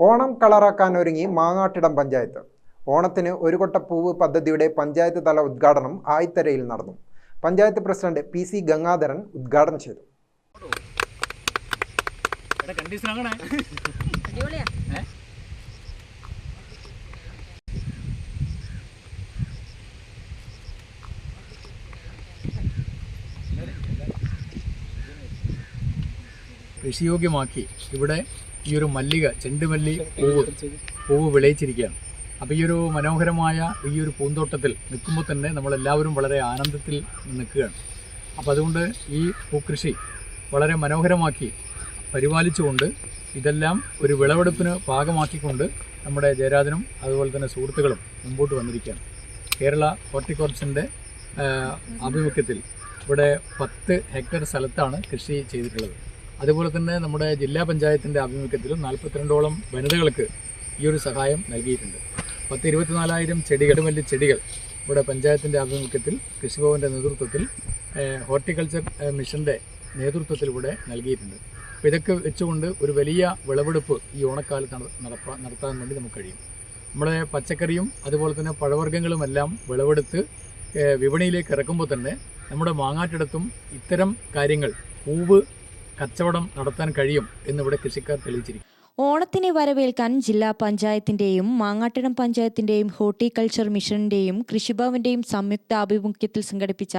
ഓണം കളറാക്കാൻ ഒരുങ്ങി മാങ്ങാട്ടിടം പഞ്ചായത്ത്. ഓണത്തിന് ഒരു കൊട്ട പൂവ് പദ്ധതിയുടെ പഞ്ചായത്ത് തല ഉദ്ഘാടനം ആയിത്തരയിൽ നടന്നു. Panchayat president P C Gangadharan ഉദ്ഘാടനം ചെയ്തു. കൃഷിയോഗ്യമാക്കി. ഇവിടെ ഈ ഒരു മല്ലിക ചെണ്ടുമല്ലി പൂവ് പൂവ് വിളയിച്ചിരിക്കുകയാണ്. അപ്പോൾ ഈ ഒരു മനോഹരമായ ഈ ഒരു പൂന്തോട്ടത്തിൽ നിൽക്കുമ്പോൾ തന്നെ നമ്മളെല്ലാവരും വളരെ ആനന്ദത്തിൽ നിൽക്കുകയാണ്. അപ്പോൾ അതുകൊണ്ട് ഈ പൂക്കൃഷി വളരെ മനോഹരമാക്കി പരിപാലിച്ചുകൊണ്ട് ഇതെല്ലാം ഒരു വിളവെടുപ്പിന് പാകമാക്കിക്കൊണ്ട് നമ്മുടെ ജയരാജനും അതുപോലെ തന്നെ സുഹൃത്തുക്കളും മുമ്പോട്ട് വന്നിരിക്കുകയാണ്. കേരള ഹോർട്ടിക്കോർപ്സിന്റെ ആഭിമുഖ്യത്തിൽ ഇവിടെ പത്ത് ഹെക്ടർ സ്ഥലത്താണ് കൃഷി ചെയ്തിട്ടുള്ളത്. അതുപോലെ തന്നെ നമ്മുടെ ജില്ലാ പഞ്ചായത്തിന്റെ ആഭിമുഖ്യത്തിലും നാൽപ്പത്തിരണ്ടോളം വനിതകൾക്ക് ഈ ഒരു സഹായം നൽകിയിട്ടുണ്ട്. പത്ത് ഇരുപത്തിനാലായിരം ചെടികൾ വലിയ ചെടികൾ ഇവിടെ പഞ്ചായത്തിന്റെ ആഭിമുഖ്യത്തിൽ കൃഷിഭവന്റെ നേതൃത്വത്തിൽ ഹോർട്ടിക്കൾച്ചർ മിഷന്റെ നേതൃത്വത്തിൽ ഇവിടെ നൽകിയിട്ടുണ്ട്. അപ്പോൾ ഇതൊക്കെ വെച്ചുകൊണ്ട് ഒരു വലിയ വിളവെടുപ്പ് ഈ ഓണക്കാലത്ത് നട- നടപ്പാ നടത്താൻ വേണ്ടി നമുക്ക് കഴിയും. നമ്മുടെ പച്ചക്കറിയും അതുപോലെ തന്നെ പഴവർഗങ്ങളുമെല്ലാം വിളവെടുത്ത് വിപണിയിലേക്ക് ഇറക്കുമ്പോൾ തന്നെ നമ്മുടെ മാങ്ങാട്ടിടത്തും ഇത്തരം കാര്യങ്ങൾ പൂവ് കച്ചവടം നടത്താൻ കഴിയും എന്നിവിടെ കൃഷിക്കാർ തെളിയിച്ചിരിക്കും ഓണത്തിനെ വരവേൽക്കാൻ ജില്ലാ പഞ്ചായത്തിന്റെയും മാങ്ങാട്ടിടം പഞ്ചായത്തിന്റെയും ഹോർട്ടിക്കൾച്ചർ മിഷന്റെയും കൃഷിഭവന്റെയും സംയുക്ത ആഭിമുഖ്യത്തിൽ സംഘടിപ്പിച്ച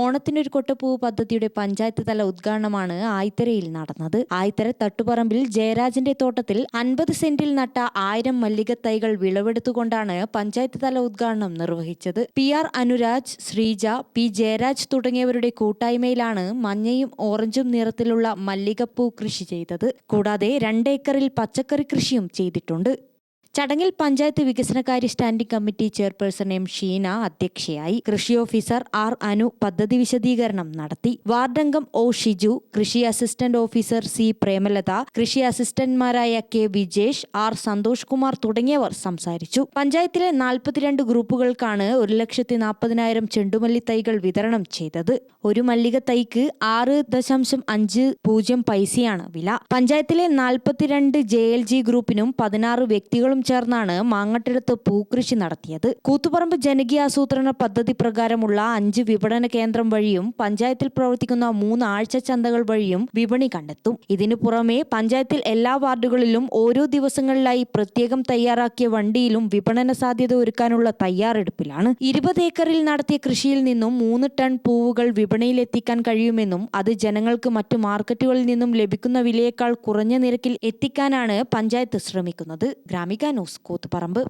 ഓണത്തിനൊരു കൊട്ടപ്പൂവ് പദ്ധതിയുടെ പഞ്ചായത്ത് തല ഉദ്ഘാടനമാണ് ആയിത്തരയിൽ നടന്നത്. ആയിത്തര തട്ടുപറമ്പിൽ ജയരാജന്റെ തോട്ടത്തിൽ അൻപത് സെന്റിൽ നട്ട ആയിരം മല്ലികത്തൈകൾ വിളവെടുത്തുകൊണ്ടാണ് പഞ്ചായത്ത് തല ഉദ്ഘാടനം നിർവഹിച്ചത്. P R Anuraj Sreeja P Jayaraj തുടങ്ങിയവരുടെ കൂട്ടായ്മയിലാണ് മഞ്ഞയും ഓറഞ്ചും നിറത്തിലുള്ള മല്ലികപ്പൂ കൃഷി ചെയ്തത്. കൂടാതെ രണ്ട് ഏക്കറിൽ പച്ചക്കറി കൃഷിയും ചെയ്തിട്ടുണ്ട്. ചടങ്ങിൽ പഞ്ചായത്ത് വികസനകാര്യ standing committee chairperson M Sheena അധ്യക്ഷയായി കൃഷി ഓഫീസർ ആർ അനു പദ്ധതി വിശദീകരണം നടത്തി. വാർഡംഗം ഒ ഷിജു കൃഷി അസിസ്റ്റന്റ് ഓഫീസർ സി പ്രേമലത കൃഷി അസിസ്റ്റന്റ്മാരായ കെ വിജേഷ് ആർ സന്തോഷ് കുമാർ തുടങ്ങിയവർ സംസാരിച്ചു. പഞ്ചായത്തിലെ നാൽപ്പത്തിരണ്ട് ഗ്രൂപ്പുകൾക്കാണ് ഒരു ലക്ഷത്തി നാൽപ്പതിനായിരം ചെണ്ടുമല്ലി തൈകൾ വിതരണം ചെയ്തത്. ഒരു മല്ലിക തൈക്ക് ആറ് ദശാംശം അഞ്ച് പൂജ്യം പൈസയാണ് വില. പഞ്ചായത്തിലെ നാൽപ്പത്തിരണ്ട് ജെ എൽ ജി ഗ്രൂപ്പിനും പതിനാറ് വ്യക്തികളും ചേർന്നാണ് മാങ്ങട്ടിടത്ത് പൂക്കൃഷി നടത്തിയത്. കൂത്തുപറമ്പ് ജനകീയ ആസൂത്രണ പദ്ധതി പ്രകാരമുള്ള അഞ്ച് വിപണന കേന്ദ്രം വഴിയും പഞ്ചായത്തിൽ പ്രവർത്തിക്കുന്ന മൂന്ന് ആഴ്ച ചന്തകൾ വഴിയും വിപണി കണ്ടെത്തും. ഇതിനു പുറമെ പഞ്ചായത്തിൽ എല്ലാ വാർഡുകളിലും ഓരോ ദിവസങ്ങളിലായി പ്രത്യേകം തയ്യാറാക്കിയ വണ്ടിയിലും വിപണന സാധ്യത ഒരുക്കാനുള്ള തയ്യാറെടുപ്പിലാണ്. ഇരുപത് ഏക്കറിൽ നടത്തിയ കൃഷിയിൽ നിന്നും മൂന്ന് ടൺ പൂവുകൾ വിപണിയിൽ എത്തിക്കാൻ കഴിയുമെന്നും അത് ജനങ്ങൾക്ക് മറ്റു മാർക്കറ്റുകളിൽ നിന്നും ലഭിക്കുന്ന വിലയേക്കാൾ കുറഞ്ഞ നിരക്കിൽ എത്തിക്കാനാണ് പഞ്ചായത്ത് ശ്രമിക്കുന്നത്. ഗ്രാമിക ന്യൂസ് കൂത്തുപറമ്പ്